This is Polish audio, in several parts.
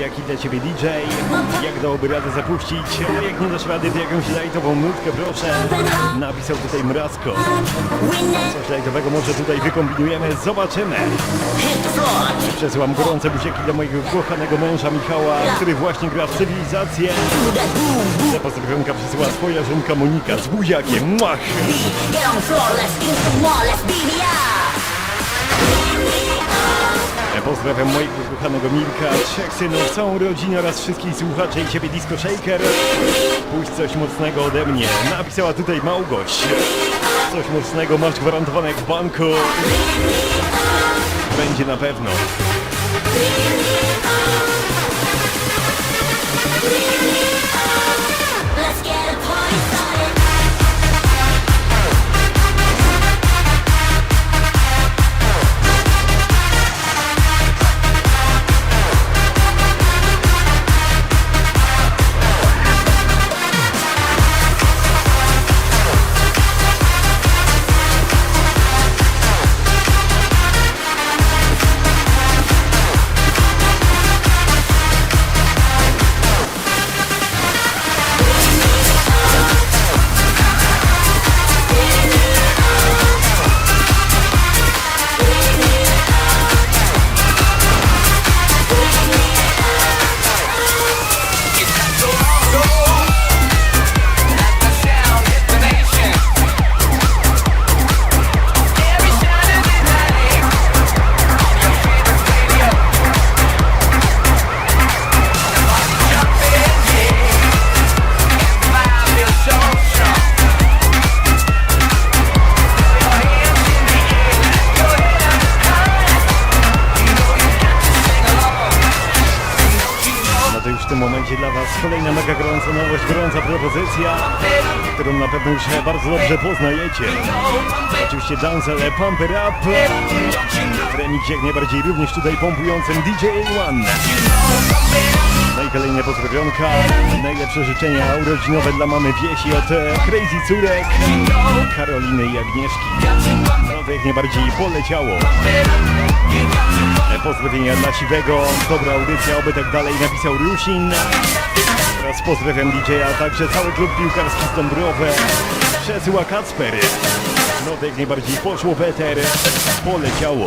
jaki dla Ciebie DJ, jak dałoby radę zapuścić, jak nie dasz rady, to jakąś lajtową nutkę, proszę. Napisał tutaj Mrazko. Coś lajtowego może tutaj wykombinujemy, zobaczymy. Przesyłam gorące buzieki dla mojego kochanego męża Michała, który właśnie gra w cywilizację. Za pozdrowionka przesyła swoja żonka Monika z buziakiem. Mach! Get on the floor, let's get some more, let's it up. Pozdrawiam mojego kochanego Milka, trzech synów, całą rodzinę oraz wszystkich słuchaczy i Ciebie Disco Shaker. Puść coś mocnego ode mnie. Napisała tutaj Małgoś. Coś mocnego masz gwarantowane jak w banku. Będzie na pewno. Tym momencie dla Was kolejna mega gorąca nowość, gorąca propozycja, którą na pewno już bardzo dobrze poznajecie. Oczywiście Dancel Pump It Up w remiksie jak najbardziej również tutaj pompującym DJ One. No i kolejne pozdrowionka, najlepsze życzenia urodzinowe dla mamy Wiesi od e, Crazy Córek, Karoliny i Agnieszki. No to jak najbardziej poleciało. Pozdrowienia dla Siwego, dobra audycja, oby tak dalej napisał Rusin. Teraz pozdrawiam DJ-a, także cały klub piłkarski z Dąbrowy. Przesyła Kacper. No to najbardziej poszło Peter, poleciało.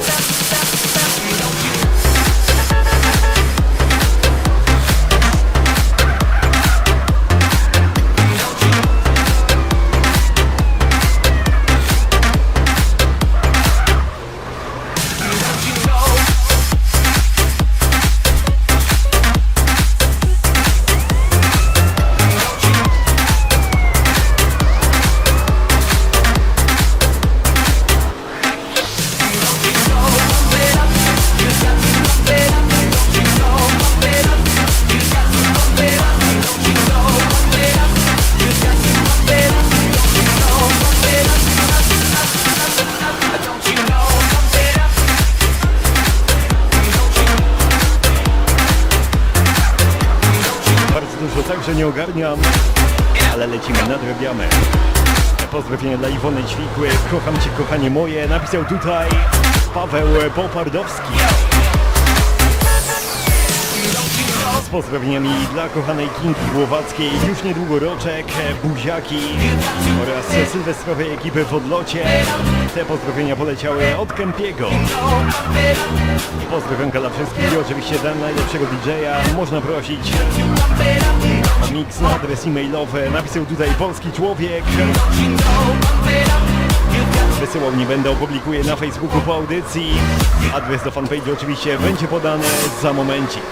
Także nie ogarniam, ale lecimy, nadrabiamy. Pozdrowienia dla Iwony Ćwikły, kocham Cię kochanie moje, napisał tutaj Paweł Popardowski. Z pozdrowieniami dla kochanej Kingi Głowackiej, już niedługo roczek, buziaki oraz sylwestrowej ekipy w odlocie. Te pozdrowienia poleciały od Kępiego. Pozdrowionka dla wszystkich i oczywiście dla najlepszego DJ-a można prosić mix na adres e-mailowy. Napisał tutaj polski człowiek. Wysyłał nie będę, opublikuję na Facebooku po audycji. Adres do fanpage oczywiście będzie podany za momencik.